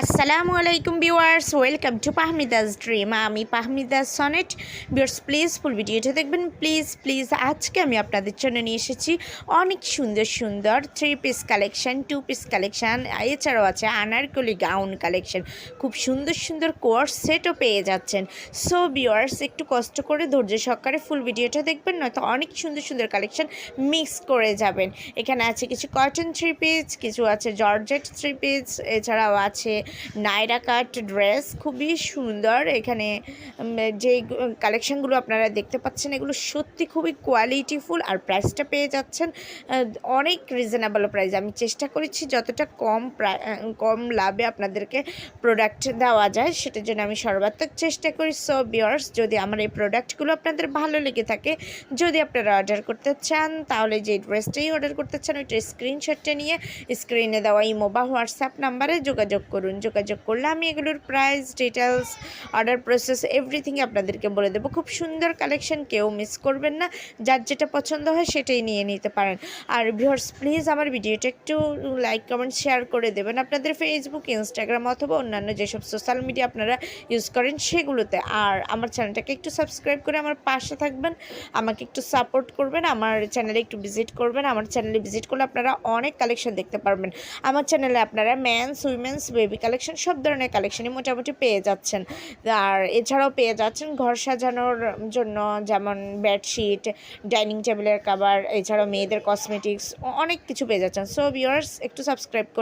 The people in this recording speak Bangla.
আসসালামু আলাইকুম ভিউয়ার্স, ওয়েলকাম টু পাহমিদাস ড্রিম। আমি পাহমিদাস সনেট। ভিউয়ার্স প্লিজ ফুল ভিডিওটা দেখবেন। প্লিজ প্লিজ আজকে আমি আপনাদের জন্য নিয়ে এসেছি অনেক সুন্দর সুন্দর three piece collection two piece collection এছাড়াও আছে আনারকলি গাউন কালেকশন খুব সুন্দর সুন্দর কোর্স সেটও পেয়ে যাচ্ছেন। সো ভিউয়ার্স, একটু কষ্ট করে ধৈর্য সহকারে ফুল ভিডিওটা দেখবেন, নয়তো অনেক সুন্দর সুন্দর কালেকশন মিক্স করে যাবেন। এখানে আছে কিছু কটন থ্রি পিস কিছু আছে জর্জেট থ্রি পিস এছাড়াও আছে নাইরা কাট ড্রেস, খুবই সুন্দর। এখানে যে কালেকশনগুলো আপনারা দেখতে পাচ্ছেন, এগুলো সত্যি খুবই কোয়ালিটিফুল আর প্রাইসটা পেয়ে যাচ্ছেন অনেক রিজনেবল প্রাইস আমি চেষ্টা করেছি যতটা কম কম লাভে আপনাদেরকে প্রোডাক্ট দেওয়া যায়, সেটার জন্য আমি সর্বাত্মক চেষ্টা করি। সো বিয়ার্স যদি আমার এই প্রোডাক্টগুলো আপনাদের ভালো লেগে থাকে, যদি আপনারা অর্ডার করতে চান, তাহলে যে ড্রেসটাই অর্ডার করতে চান ওইটা স্ক্রিনশটটা নিয়ে স্ক্রিনে দেওয়া ইমো বা হোয়াটসঅ্যাপ নাম্বারে যোগাযোগ করুন, যোগাযোগ করলে আমি এগুলোর price details order process everything আপনাদেরকে বলে দেবো। খুব সুন্দর কালেকশন কেউ মিস করবেন না। যার যেটা পছন্দ হয় সেটাই নিয়ে নিতে পারেন। আর ভিউয়ার্স প্লিজ আমার ভিডিওটা একটু লাইক কমেন্ট শেয়ার করে দেবেন আপনাদের ফেসবুক ইনস্টাগ্রাম অথবা অন্যান্য যেসব সোশ্যাল মিডিয়া আপনারা ইউজ করেন সেগুলোতে। আর আমার চ্যানেলটাকে একটু সাবস্ক্রাইব করে আমার পাশে থাকবেন। আমাকে একটু সাপোর্ট করবেন, আমার চ্যানেলে একটু ভিজিট করবেন। আমার চ্যানেলে ভিজিট করলে আপনারা অনেক কালেকশন দেখতে পারবেন। আমার চ্যানেলে আপনারা ম্যানস উইমেন্স বেবি কালেকশন, সব ধরনের কালেকশনই মোটামুটি পেয়ে যাচ্ছেন। আর এছাড়াও পেয়ে যাচ্ছেন ঘর সাজানোর জন্য যেমন বেডশিট, ডাইনিং টেবিলের কাভার এছাড়াও মেয়েদের কসমেটিক্স অনেক কিছু পেয়ে যাচ্ছেন। সো ভিউয়ার্স একটু সাবস্ক্রাইব